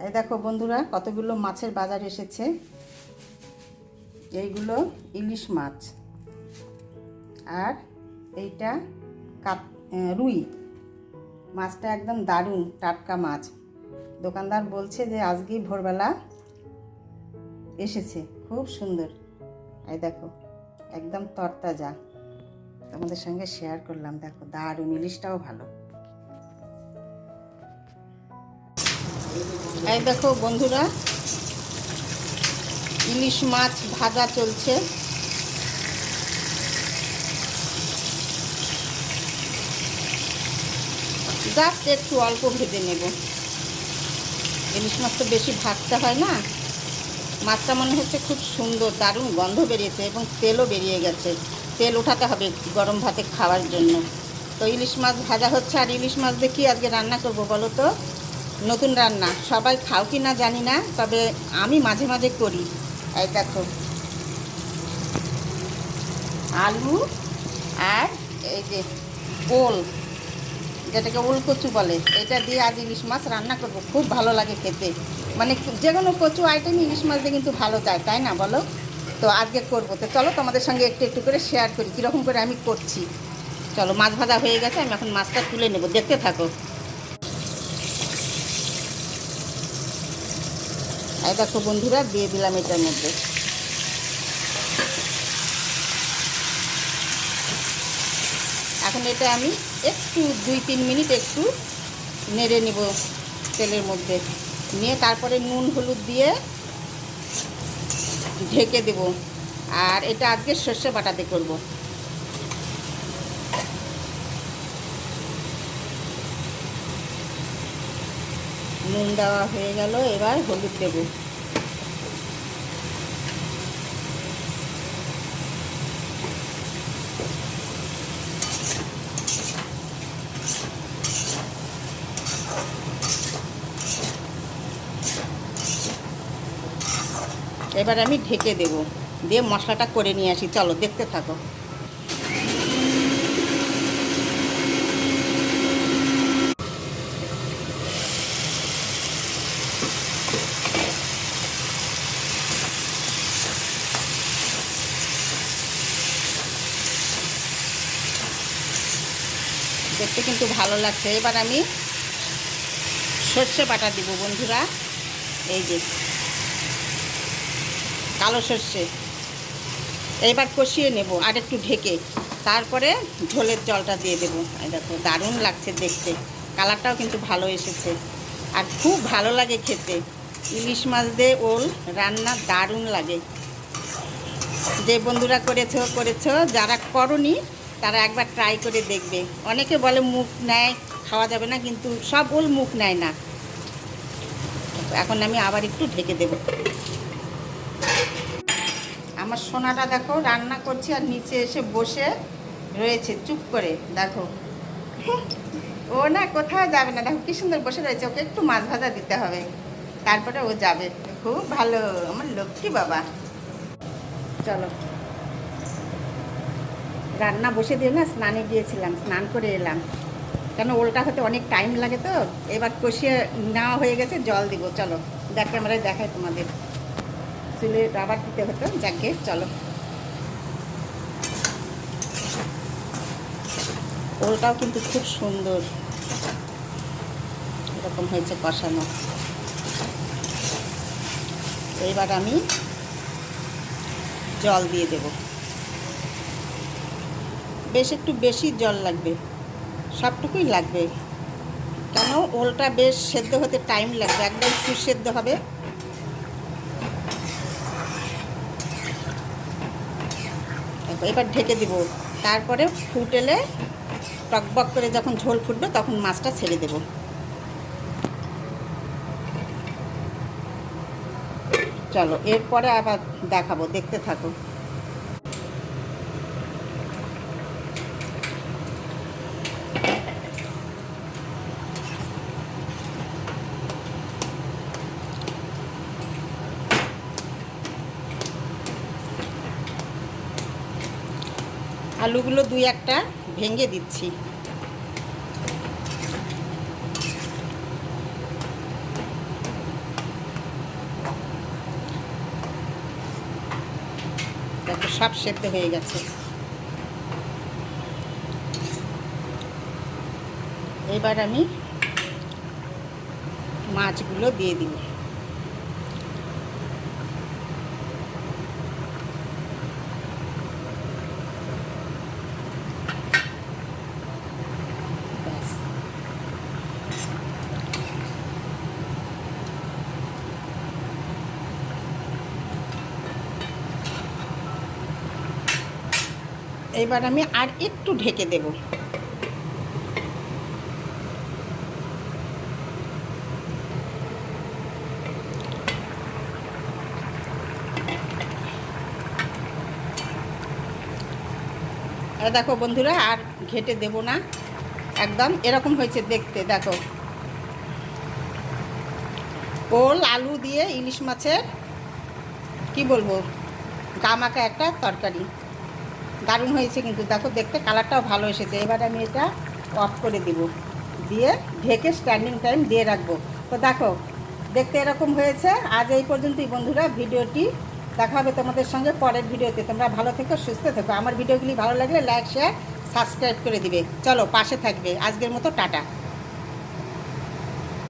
এই দেখো বন্ধুরা কতগুলো মাছের বাজার এসেছে। এইগুলো ইলিশ মাছ। আর এইটা আহ, রুই। মাছটা একদম দারুণ টাটকা মাছ। দোকানদার বলছে যে আজকেই ভোরবেলা এসেছে খুব সুন্দর। এই দেখো একদম তরতাজা। তোমাদের সঙ্গে শেয়ার করলাম দেখো দারুণ ইলিশটাও ভালো। এই দেখো বন্ধুরা, ইলিশ মাছ ভাজা চলছে। জাস্ট একটু অল্প ভেজে নেব। ইলিশ মাছ তো বেশি ভাজতে হয় না। মাছটা মনে হচ্ছে খুব সুন্দর, দারুণ গন্ধ বেরিয়েছে এবং তেলও বেরিয়ে গেছে। তেল উঠাতে হবে গরম ভাতে খাওয়ার জন্য। তো ইলিশ মাছ ভাজা হচ্ছে, আর ইলিশ মাছ কি আজকে রান্না করব বলো তো? নতুন রান্না। সবাই খাও কি না জানি না, তবে আমি মাঝে মাঝে করি। এই দেখো। আলু আর এই যে ওল, যেটাকে ওল কচু বলে, এটা দিয়ে আজ ইলিশ মাছ রান্না করব। খুব ভালো লাগে খেতে। মানে যে কোনো কচু আইটেম ইলিশ মাছ দিয়ে কিন্তু ভালো যায়, তাই না বলো? তো আজকে করব। তো চলো তোমাদের সঙ্গে একটু একটু করে শেয়ার করি, কীরকম করে আমি করছি। চলো, মাছ ভাজা হয়ে গেছে, আমি এখন মাছটা তুলে নেব। দেখতে থাকো। এই দেখো বন্ধুরা, দিয়ে দিলাম এটার মধ্যে। এখন এটা আমি একটু, দুই তিন মিনিট একটু নেড়ে নিব তেলের মধ্যে। নিয়ে তারপরে নুন, হলুদ দিয়ে ঢেকে দেব। আর এটা আজকে সর্ষে বাটাতে করব। নুন দেওয়া হয়ে গেল, এবার হলুদ দেব। এবার আমি ঢেকে দেব, দিয়ে মশলাটা করে নিয়ে আসি, চলো দেখতে থাকো। দেখতে কিন্তু ভালো লাগছে। এবার আমি সর্ষে বাটা দিব বন্ধুরা। এই যে কালো সর্ষে। এইবার কষিয়ে নেব আর একটু ঢেকে। তারপরে ঝোলের জলটা দিয়ে দেবো। দেখো, দারুণ লাগছে দেখতে। কালারটাও কিন্তু ভালো এসেছে। আর খুব ভালো লাগে খেতে। ইলিশ মাছ দিয়ে ওল রান্না দারুণ লাগে। যে বন্ধুরা করেছ করেছ, যারা করনি তারা একবার ট্রাই করে দেখবে। অনেকে বলে মুখ নেয়, খাওয়া যাবে না, কিন্তু সব ওল মুখ নেয় না। এখন আমি আবার একটু ঢেকে দেবো। আমার সোনাটা দেখো, রান্না করছি আর নিচে এসে বসে রয়েছে, চুপ করে। দেখো। ও না, কোথাও যাবে না। দেখো, কি সুন্দর বসে রয়েছে। ওকে একটু মাছ ভাজা দিতে হবে। তারপরে ও যাবে। খুব ভালো। আমার লক্ষ্মী বাবা। চলো। রান্না বসে দিয়ে না স্নানে গিয়েছিলাম, স্নান করে এলাম। কেন ওলটা হতে অনেক টাইম লাগে তো, এবার কষিয়ে নেওয়া হয়ে গেছে, জল দিব, চলো। দেখ ক্যামেরায় দেখাই তোমাদের। চুলে রাবার দিতে হতো, যাকে চলো। ওলটাও কিন্তু খুব সুন্দর। এরকম হয়েছে কষানো। এইবার আমি জল দিয়ে দেব। বেশ একটু বেশি জল লাগবে। সবটুকুই লাগবে। কেন? ওলটা বেশ সেদ্ধ হতে টাইম লাগবে, একদম সুসেদ্ধ হবে। এবার ঢেকে দিব। তারপরে ফুটেলে টকবক করে যখন ঝোল ফুটবে তখন মাছটা ছেড়ে দেব। চলো, এরপরে আবার দেখাবো, দেখতে থাকো। আলুগুলো দুই একটা ভেঙে দিচ্ছি। দেখো, সব সেদ্ধ হয়ে গেছে। এবার আমি মাছগুলো দিয়ে দিই এবার আমি আর একটু ঢেকে দেব। দেখো বন্ধুরা, আর ঘেটে দেব না। একদম এরকম হয়েছে দেখতে, দেখো। ওল, আলু দিয়ে ইলিশ মাছের, কি বলব, গামাকা একটা তরকারি। দারুণ হয়েছে কিন্তু দেখো, দেখতে কালারটাও ভালো এসেছে। এবার আমি এটা অফ করে দিব। দিয়ে ঢেকে স্ট্যান্ডিং টাইম দিয়ে রাখব। তো দেখো, দেখতে এরকম হয়েছে। আজ এই পর্যন্তই বন্ধুরা, ভিডিওটি দেখা হবে তোমাদের সঙ্গে পরের ভিডিওতে। তোমরা ভালো থেকো, সুস্থ থেকো। আমার ভিডিওগুলি ভালো লাগলে লাইক শেয়ার সাবস্ক্রাইব করে দিবে। চলো, পাশে থাকবে। আজকের মতো টাটা।